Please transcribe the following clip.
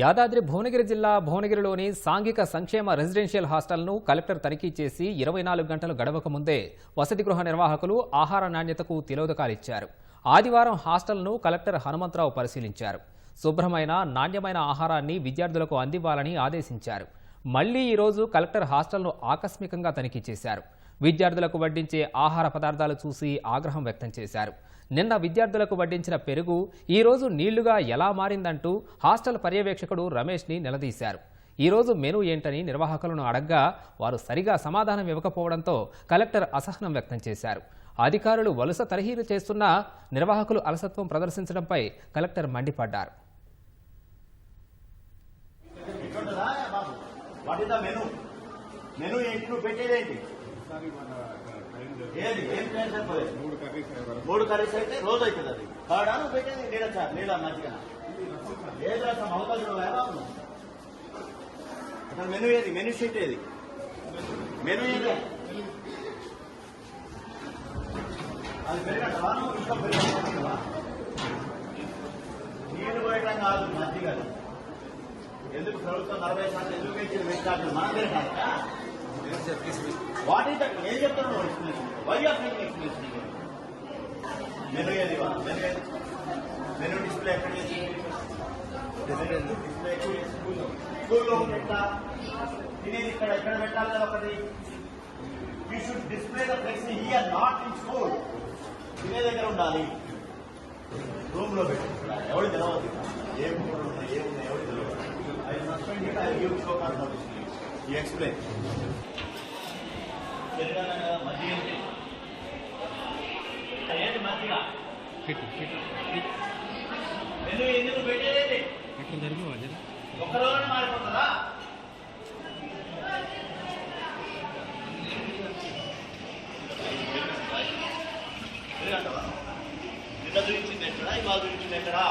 యాదాద్రి భువనగిరి జిల్లా భువనగిరిలోని సాంఘిక సంక్షేమ రెసిడెన్షియల్ హాస్టల్ను కలెక్టర్ తనిఖీ చేసి ఇరవై నాలుగు గంటలు గడవక ముందే వసతి గృహ నిర్వాహకులు ఆహార నాణ్యతకు తిలోదకాలిచ్చారు ఆదివారం హాస్టల్ను కలెక్టర్ హనుమంతరావు పరిశీలించారు. శుభ్రమైన నాణ్యమైన ఆహారాన్ని విద్యార్థులకు అందివ్వాలని ఆదేశించారు. మళ్ళీ ఈరోజు కలెక్టర్ హాస్టల్ను ఆకస్మికంగా తనిఖీ చేశారు. విద్యార్థులకు వడ్డించే ఆహార పదార్థాలు చూసి ఆగ్రహం వ్యక్తం చేశారు. నిన్న విద్యార్థులకు వడ్డించిన పెరుగు ఈరోజు నీళ్ళుగా ఎలా మారిందంటూ హాస్టల్ పర్యవేక్షకుడు రమేష్ని నిలదీశారు. ఈరోజు మెను ఏంటని నిర్వాహకులను అడగ్గా వారు సరిగా సమాధానం ఇవ్వకపోవడంతో కలెక్టర్ అసహనం వ్యక్తం చేశారు. అధికారులు వలస తరహీలు చేస్తున్నా నిర్వాహకులు అలసత్వం ప్రదర్శించడంపై కలెక్టర్ మండిపడ్డారు. మెను? ఏంటి నువ్వు పెట్టేదేంటి? ఏది? ఏం మూడు కర్రీస్ అయితే రోజు అవుతుంది అది. కాడా నువ్వు పెట్టేది నీడ సార్ నీడ మంచిగా ఏది రాసం అవకాశం ఉన్నావు? అసలు మెను ఏది? మెను షీట్ ఏది? మెను ఏది? అది పెరగటవా నువ్వు ఇంకా పెరగటవా నీళ్ళు పోయటం కాదు అది. ఎందుకు ప్రభుత్వం నలభై శాతం ఎందుకు పెంచింది పెట్టాలి? మన పెరగాలట వాట్ ఈస్ దట్ ఏం చెప్తున్నావు? Explanation. Why making explanation menu ఏది వా? మెను ఏది? మెను డిస్ప్లే ఎక్కడ డిస్ప్లే స్కూల్లో. పెట్టా. తినేది ఇక్కడ ఎక్కడ పెట్టాలి కదా ఒకటి? You should display the flex here not in school తినే దగ్గర ఉండాలి. రూమ్లో పెట్టి. ఎవరు తెలవదు. ఏం కూరలు ఉన్నాయి ఏమున్నాయి ఎవరు తెలవదు. I suspend it I give show cause notice you explain Telangana మధ్య ఏంటి ఏంటి మధ్యగా ఎందుకు ఎందుకు పెట్టేదేంటి ఒక్క రోజునే మారిపోతుందా నిన్న చూపించింది ఎక్కడా ఇవాళ చూపించింది ఎక్కడా